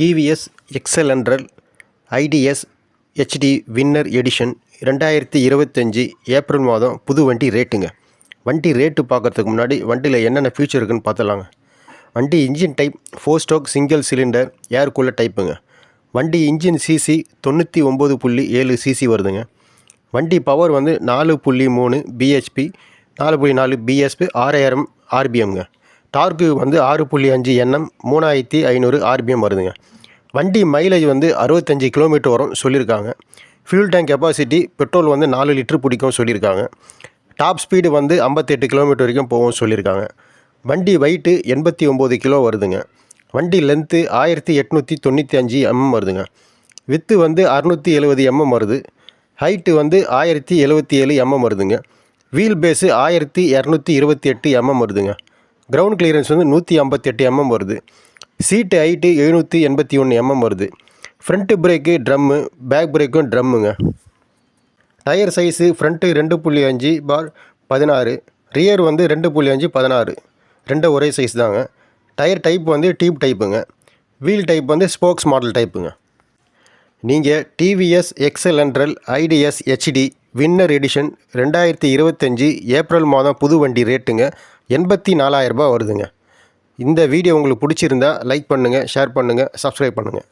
TVS எக்ஸலென்ட்ரல் ITS HD winner edition ரெண்டாயிரத்தி இருபத்தஞ்சி ஏப்ரல் மாதம் புது வண்டி ரேட்டுங்க. வண்டி ரேட்டு பார்க்கறதுக்கு முன்னாடி வண்டியில் என்னென்ன ஃபியூச்சர் இருக்குன்னு பார்த்துலாங்க வண்டி engine type four stroke single cylinder air cooler டைப்புங்க வண்டி இன்ஜின் சிசி தொண்ணூற்றி ஒம்பது புள்ளி ஏழு சிசி வருதுங்க. வண்டி பவர் வந்து நாலு புள்ளி மூணு பிஹெச்பி நாலு புள்ளி நாலு பிஎஸ்பி ஆறாயிரம் ஆர்பிஎம்ங்க டார்க்கு வந்து ஆறு புள்ளி அஞ்சு எண்ணம் மூணாயிரத்தி ஐநூறு ஆர்பிஎம் வருதுங்க. வண்டி மைலேஜ் வந்து அறுபத்தஞ்சி கிலோமீட்டர் வரும் சொல்லியிருக்காங்க. ஃபியூல் டேங்க் கெப்பாசிட்டி பெட்ரோல் வந்து நாலு லிட்டர் பிடிக்கும் சொல்லியிருக்காங்க. டாப் ஸ்பீடு வந்து ஐம்பத்தெட்டு கிலோமீட்டர் வரைக்கும் போகும் சொல்லியிருக்காங்க. வண்டி வெயிட்டு எண்பத்தி ஒம்பது கிலோ வருதுங்க. வண்டி லென்த்து ஆயிரத்தி எட்நூற்றி தொண்ணூற்றி அஞ்சு எம்எம் வருதுங்க. வித்து வந்து அறுநூற்றி எழுபது எம்எம் வருது. ஹைட்டு வந்து ஆயிரத்தி எழுபத்தி ஏழு எம்எம் வருதுங்க. வீல் பேஸு ஆயிரத்தி இரநூத்தி இருபத்தி எட்டு எம்எம் வருதுங்க. கிரவுண்ட் கிளியரன்ஸ் வந்து நூற்றி ஐம்பத்தெட்டு எம்எம் வருது. சீட்டு ஹைட்டு எழுநூற்றி எண்பத்தி ஒன்று எம்எம் வருது. ஃப்ரண்ட்டு பிரேக்கு ட்ரம்மு பேக் பிரேக்கும் ட்ரம்முங்க டயர் சைஸு ஃப்ரண்ட்டு ரெண்டு புள்ளி அஞ்சு பார் பதினாறு. ரியர் வந்து ரெண்டு புள்ளி அஞ்சு பதினாறு. ரெண்டும் ஒரே சைஸ் தாங்க. டயர் டைப் வந்து டியூப் டைப்புங்க வீல் டைப் வந்து ஸ்போக்ஸ் மாடல் டைப்புங்க நீங்கள் டிவிஎஸ் எக்ஸலென்ட்ரல் ஐடிஎஸ் ஹெச்டி வின்னர் எடிஷன் ரெண்டாயிரத்தி இருபத்தஞ்சி ஏப்ரல் மாதம் புது வண்டி ரேட்டுங்க எண்பத்தி நாலாயிரரூபா வருதுங்க. இந்த வீடியோ உங்களுக்கு பிடிச்சிருந்தா லைக் பண்ணுங்கள் ஷேர் பண்ணுங்கள் சப்ஸ்கிரைப் பண்ணுங்கள்